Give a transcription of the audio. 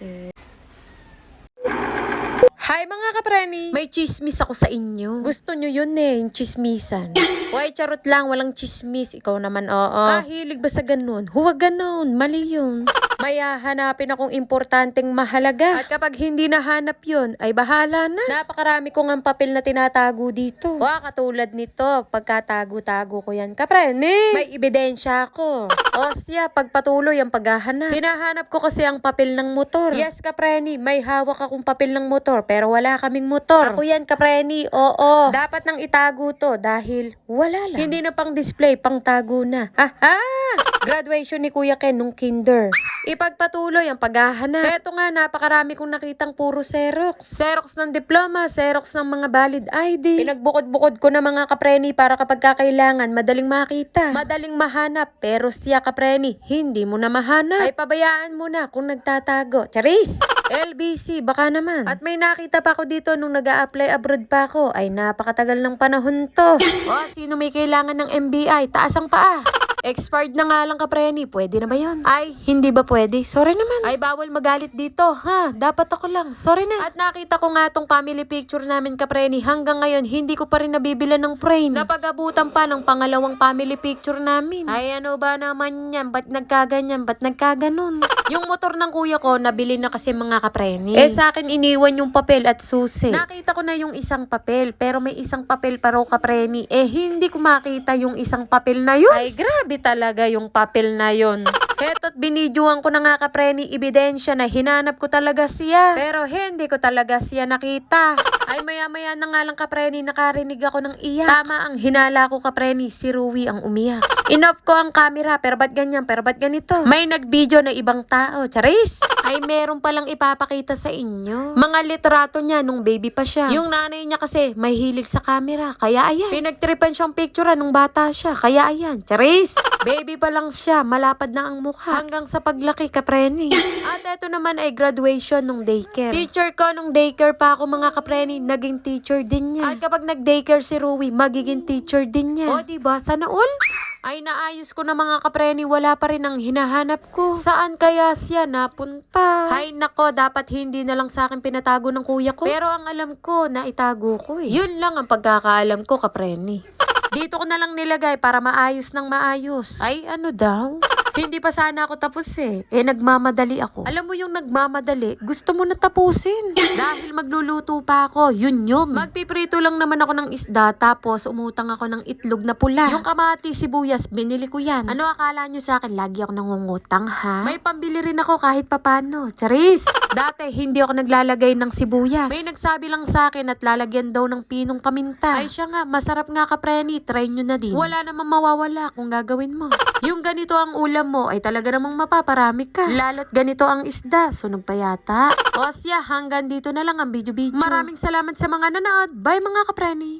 Hi mga kapreni! May chismis ako sa inyo. Gusto nyo yun eh, yung chismisan. Why, charot lang, walang chismis. Ikaw naman, oo. Ah, hilig ba sa ganun? Huwag ganun, mali yun. May hahanapin akong importanteng mahalaga. At kapag hindi nahanap yun, ay bahala na. Napakarami ko ng papel na tinatago dito. Wa, katulad nito, pagkatago-tago ko yan. Kapreni! May ebidensya ako. o siya, pagpatuloy ang paghahanap. Hinahanap ko kasi ang papel ng motor. Yes, Kapreni, may hawak akong papel ng motor, pero wala kaming motor. Ako yan, Kapreni, oo. Dapat nang itago to dahil wala lang. Hindi na pang display, pang tago na. Ha ha! Graduation ni Kuya Ken nung kinder. Ipagpatuloy ang paghahanap. Eto nga, napakarami kong nakitang puro Xerox. Xerox ng diploma, Xerox ng mga valid ID. Pinagbukod-bukod ko na mga kapreni para kapag kakailangan, madaling makita. Madaling mahanap, pero siya kapreni, hindi mo na mahanap. Ay pabayaan mo na kung nagtatago. Charis! LBC, baka naman. At may nakita pa ako dito nung nag apply abroad pa ako. Ay napakatagal ng panahon to. O, sino may kailangan ng MBI? Taas ang paa. Expired na nga lang kapreni, pwede na ba yun? Ay, hindi ba pwede? Sorry naman. Ay, bawal magalit dito, ha? Dapat ako lang, sorry na. At nakita ko nga tong family picture namin kapreni, hanggang ngayon hindi ko pa rin nabibilan ng frame. Napag-abutan pa ng pangalawang family picture namin. Ay, ano ba naman yan? Ba't nagkaganyan? Ba't nagkaganon? Yung motor ng kuya ko, nabili na kasi mga kapreni. Eh, sa akin iniwan yung papel at susi. Nakita ko na yung isang papel, pero may isang papel pa raw kapreni. Eh, hindi ko makita yung isang papel na yun. Ay, grabe talaga yung papel na yun. Heto't binidyoan ko na nga kapreni, ebidensya na hinanap ko talaga siya. Pero hindi ko talaga siya nakita. Ay maya-maya na nga lang kapreni, nakarinig ako ng iyak. Tama ang hinala ko kapreni, si Rui ang umiyak. Inoff ko ang camera, pero ba't ganyan, pero ba't ganito? May nag-video na ibang tao, charis! Ay meron palang ipapakita sa inyo. Mga litrato niya nung baby pa siya. Yung nanay niya kasi may hilig sa camera, kaya ayan. Pinagtripan siyang picture nung bata siya, kaya ayan, charis! Baby pa lang siya, malapad na ang mukha. Hanggang sa paglaki, kapreni. At eto naman ay graduation nung daycare. Teacher ko nung daycare pa ako mga kapreni, naging teacher din niya. At kapag nag-daycare si Rui, magiging teacher din niya. O diba, sana all? Ay naayos ko na mga kapreni, wala pa rin ang hinahanap ko. Saan kaya siya napunta? Ay nako, dapat hindi na lang sa akin pinatago ng kuya ko. Pero ang alam ko, na itago ko eh. Yun lang ang pagkakaalam ko, kapreni. Dito ko na lang nilagay para maayos ng maayos. Ay, ano daw? Hindi pa sana ako tapos eh. Eh, nagmamadali ako. Alam mo yung nagmamadali, gusto mo na tapusin. Dahil magluluto pa ako, yun yun. Magpiprito lang naman ako ng isda, tapos umutang ako ng itlog na pula. Yung kamati, sibuyas, binili ko yan. Ano akala nyo sa akin? Lagi ako nangungutang, ha? May pambili rin ako kahit papano. Charis! Dati, hindi ako naglalagay ng sibuyas. May nagsabi lang sa akin at lalagyan daw ng pinong paminta. Ay siya nga, masarap nga kapreni, try nyo na din. Wala namang mawawala kung gagawin mo. Yung ganito ang ulam mo ay talaga namang mapaparami ka. Lalo't ganito ang isda, sunog pa yata. O siya, hanggang dito na lang ang video-video. Maraming salamat sa mga nanood. Bye mga kapreni!